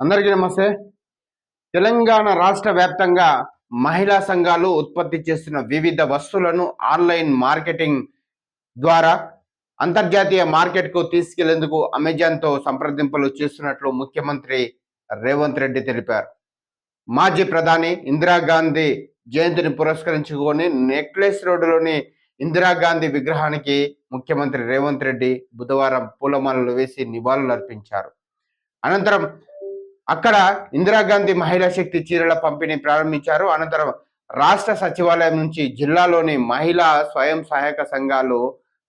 అందరికీ నమస్తే. తెలంగాణ రాష్ట్ర వ్యాప్తంగా మహిళా సంఘాలు ఉత్పత్తి చేస్తున్న వివిధ వస్తువులను ఆన్లైన్ మార్కెటింగ్ ద్వారా అంతర్జాతీయ మార్కెట్కు తీసుకెళ్ళేందుకు అమెజాన్తో సంప్రదింపులు చేస్తున్నట్లు ముఖ్యమంత్రి రేవంత్ రెడ్డి తెలిపారు. మాజీ ప్రధాని ఇందిరాగాంధీ జయంతిని పురస్కరించుకొని నెక్లెస్ రోడ్డులోని ఇందిరాగాంధీ విగ్రహానికి ముఖ్యమంత్రి రేవంత్ రెడ్డి బుధవారం పూలమాలలు వేసి నివాళులు అర్పించారు అనంతరం అక్కడ ఇందిరాగాంధీ మహిళా శక్తి చీరల పంపిణీ ప్రారంభించారు. అనంతరం రాష్ట్ర సచివాలయం నుంచి జిల్లాలోని మహిళా స్వయం సహాయక సంఘాలు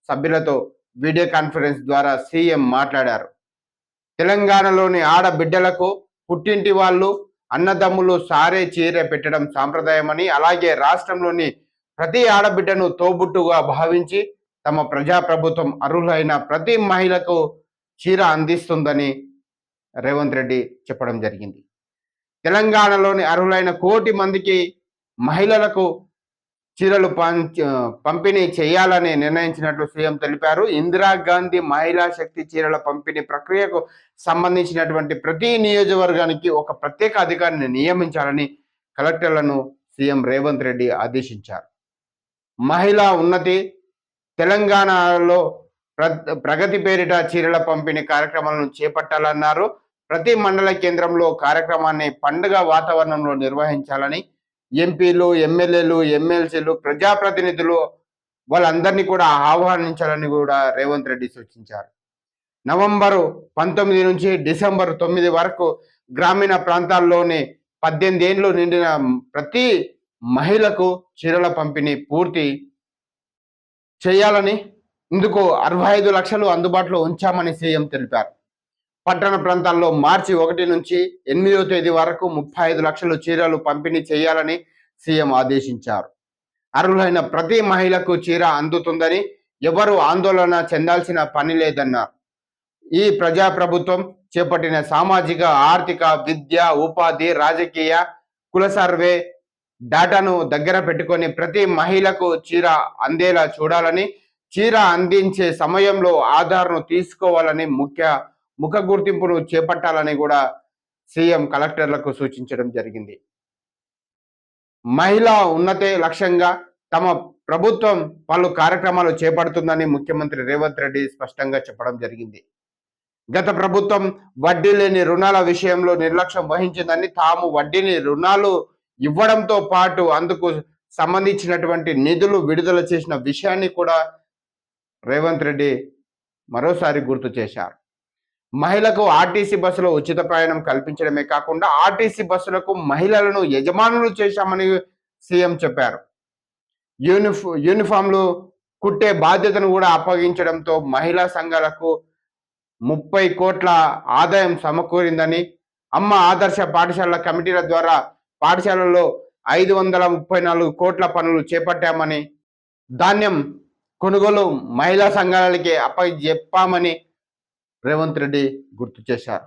సభ్యులతో వీడియో కాన్ఫరెన్స్ ద్వారా సీఎం మాట్లాడారు. తెలంగాణలోని ఆడబిడ్డలకు పుట్టింటి వాళ్ళు అన్నదమ్ములు సారే చీర పెట్టడం సాంప్రదాయమని అలాగే రాష్ట్రంలోని ప్రతి ఆడబిడ్డను తోబుట్టుగా భావించి తమ ప్రజాప్రభుత్వం అర్హులైన ప్రతి మహిళకు చీర అందిస్తుందని రేవంత్ రెడ్డి చెప్పడం జరిగింది. తెలంగాణలోని అర్హులైన కోటి మందికి మహిళలకు చీరలు పంపిణీ చేయాలని నిర్ణయించినట్లు సీఎం తెలిపారు. ఇందిరాగాంధీ మహిళా శక్తి చీరల పంపిణీ ప్రక్రియకు సంబంధించినటువంటి ప్రతి నియోజకవర్గానికి ఒక ప్రత్యేక అధికారిని నియమించాలని కలెక్టర్లను సీఎం రేవంత్ రెడ్డి ఆదేశించారు. మహిళా ఉన్నతి తెలంగాణలో ప్ర ప్రగతి పేరిట చీరల పంపిణీ కార్యక్రమాలను చేపట్టాలన్నారు. ప్రతి మండల కేంద్రంలో కార్యక్రమాన్ని పండుగ వాతావరణంలో నిర్వహించాలని ఎంపీలు ఎమ్మెల్యేలు ఎమ్మెల్సీలు ప్రజాప్రతినిధులు వాళ్ళందరినీ కూడా ఆహ్వానించాలని కూడా రేవంత్ రెడ్డి సూచించారు. నవంబరు పంతొమ్మిది నుంచి డిసెంబర్ తొమ్మిది వరకు గ్రామీణ ప్రాంతాల్లోని పద్దెనిమిది ఏళ్ళు నిండిన ప్రతి మహిళకు చీరల పంపిణీ పూర్తి చేయాలని ఇందుకు అరవై ఐదు లక్షలు అందుబాటులో ఉంచామని సీఎం తెలిపారు. పట్టణ ప్రాంతాల్లో మార్చి ఒకటి నుంచి ఎనిమిదో తేదీ వరకు ముప్పై ఐదు లక్షల చీరలు పంపిణీ చేయాలని సీఎం ఆదేశించారు. అర్హులైన ప్రతి మహిళకు చీర అందుతుందని ఎవరు ఆందోళన చెందాల్సిన పని లేదన్నారు. ఈ ప్రజాప్రభుత్వం చేపట్టిన సామాజిక ఆర్థిక విద్య ఉపాధి రాజకీయ కుల సర్వే డేటాను దగ్గర పెట్టుకొని ప్రతి మహిళకు చీర అందేలా చూడాలని చీర అందించే సమయంలో ఆధార్ను తీసుకోవాలని ముఖ్య ముఖ గుర్తింపును చేపట్టాలని కూడా సీఎం కలెక్టర్లకు సూచించడం జరిగింది. మహిళా ఉన్నతే లక్ష్యంగా తమ ప్రభుత్వం పలు కార్యక్రమాలు చేపడుతుందని ముఖ్యమంత్రి రేవంత్ రెడ్డి స్పష్టంగా చెప్పడం జరిగింది. గత ప్రభుత్వం వడ్డీ లేని రుణాల విషయంలో నిర్లక్ష్యం వహించిందని తాము వడ్డీని రుణాలు ఇవ్వడంతో పాటు అందుకు సంబంధించినటువంటి నిధులు విడుదల చేసిన విషయాన్ని కూడా రేవంత్ రెడ్డి మరోసారి గుర్తు చేశారు. మహిళకు ఆర్టీసీ బస్సులో ఉచిత ప్రయాణం కల్పించడమే కాకుండా ఆర్టీసీ బస్సులకు మహిళలను యజమానులు చేశామని సీఎం చెప్పారు. యూనిఫ్ యూనిఫామ్లు కుట్టే బాధ్యతను కూడా అప్పగించడంతో మహిళా సంఘాలకు ముప్పై కోట్ల ఆదాయం సమకూరిందని అమ్మ ఆదర్శ పాఠశాలల కమిటీల ద్వారా పాఠశాలల్లో ఐదు వందల ముప్పై నాలుగు కోట్ల పనులు చేపట్టామని ధాన్యం కొనుగోలు మహిళా సంఘాలకి అప్పచెప్పామని రేవంత్ రెడ్డి గుర్తు చేశారు.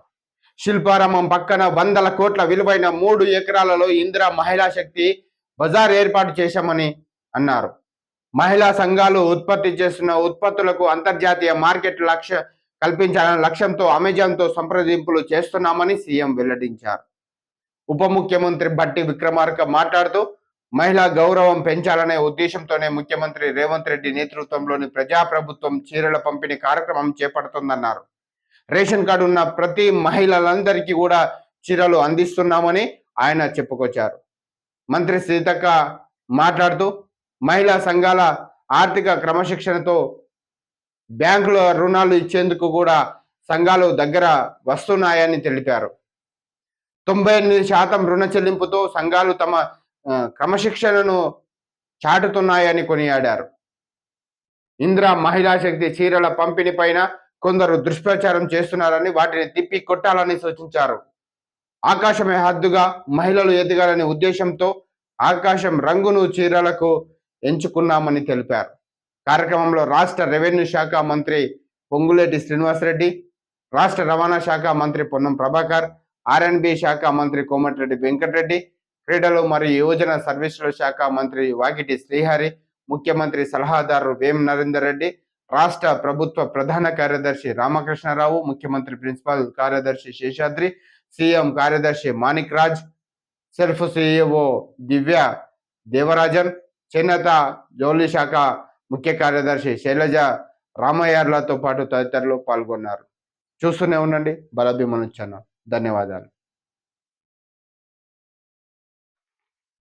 శిల్పారామం పక్కన వందల కోట్ల విలువైన మూడు ఎకరాలలో ఇందిరా మహిళా శక్తి బజార్ ఏర్పాటు చేశామని అన్నారు. మహిళా సంఘాలు ఉత్పత్తి చేస్తున్న ఉత్పత్తులకు అంతర్జాతీయ మార్కెట్ లక్ష్య కల్పించాలనే లక్ష్యంతో అమెజాన్తో సంప్రదింపులు చేస్తున్నామని సీఎం వెల్లడించారు. ఉప ముఖ్యమంత్రి బట్టి విక్రమార్క మాట్లాడుతూ మహిళా గౌరవం పెంచాలనే ఉద్దేశంతోనే ముఖ్యమంత్రి రేవంత్ రెడ్డి నేతృత్వంలోని ప్రజాప్రభుత్వం చీరల పంపిణీ కార్యక్రమం చేపడుతుందన్నారు. రేషన్ కార్డు ఉన్న ప్రతి మహిళలందరికీ కూడా చీరలు అందిస్తున్నామని ఆయన చెప్పుకొచ్చారు. మంత్రి సీతక్క మాట్లాడుతూ మహిళా సంఘాల ఆర్థిక క్రమశిక్షణతో బ్యాంకుల రుణాలు ఇచ్చేందుకు కూడా సంఘాలు దగ్గర వస్తున్నాయని తెలిపారు. తొంభై ఎనిమిది శాతం రుణ చెల్లింపుతో సంఘాలు తమ క్రమశిక్షణను చాటుతున్నాయని కొనియాడారు. ఇంద్ర మహిళా శక్తి చీరల పంపిణీ పైన కొందరు దుష్ప్రచారం చేస్తున్నారని వాటిని తిప్పి కొట్టాలని సూచించారు. ఆకాశమే హద్దుగా మహిళలు ఎదగాలనే ఉద్దేశంతో ఆకాశం రంగును చీరలకు ఎంచుకున్నామని తెలిపారు. కార్యక్రమంలో రాష్ట్ర రెవెన్యూ శాఖ మంత్రి పొంగులేటి శ్రీనివాసరెడ్డి రాష్ట్ర రవాణా శాఖ మంత్రి పొన్నం ప్రభాకర్ ఆర్ఎన్బి శాఖ మంత్రి కోమటిరెడ్డి వెంకటరెడ్డి క్రీడలు మరియు యువజన సర్వీసుల శాఖ మంత్రి వాకిటి శ్రీహరి ముఖ్యమంత్రి సలహాదారు వేం నరేందర్ రెడ్డి రాష్ట్ర ప్రభుత్వ ప్రధాన కార్యదర్శి రామకృష్ణారావు ముఖ్యమంత్రి ప్రిన్సిపాల్ కార్యదర్శి శేషాద్రి సీఎం కార్యదర్శి మాణిక్ రాజ్ సెల్ఫ్ సిఇఓ దివ్య దేవరాజన్ చేనేత జౌలి శాఖ ముఖ్య కార్యదర్శి శైలజ రామయ్యర్లతో పాటు తదితరులు పాల్గొన్నారు. చూస్తూనే ఉండండి బలభిమను ఛానల్. ధన్యవాదాలు.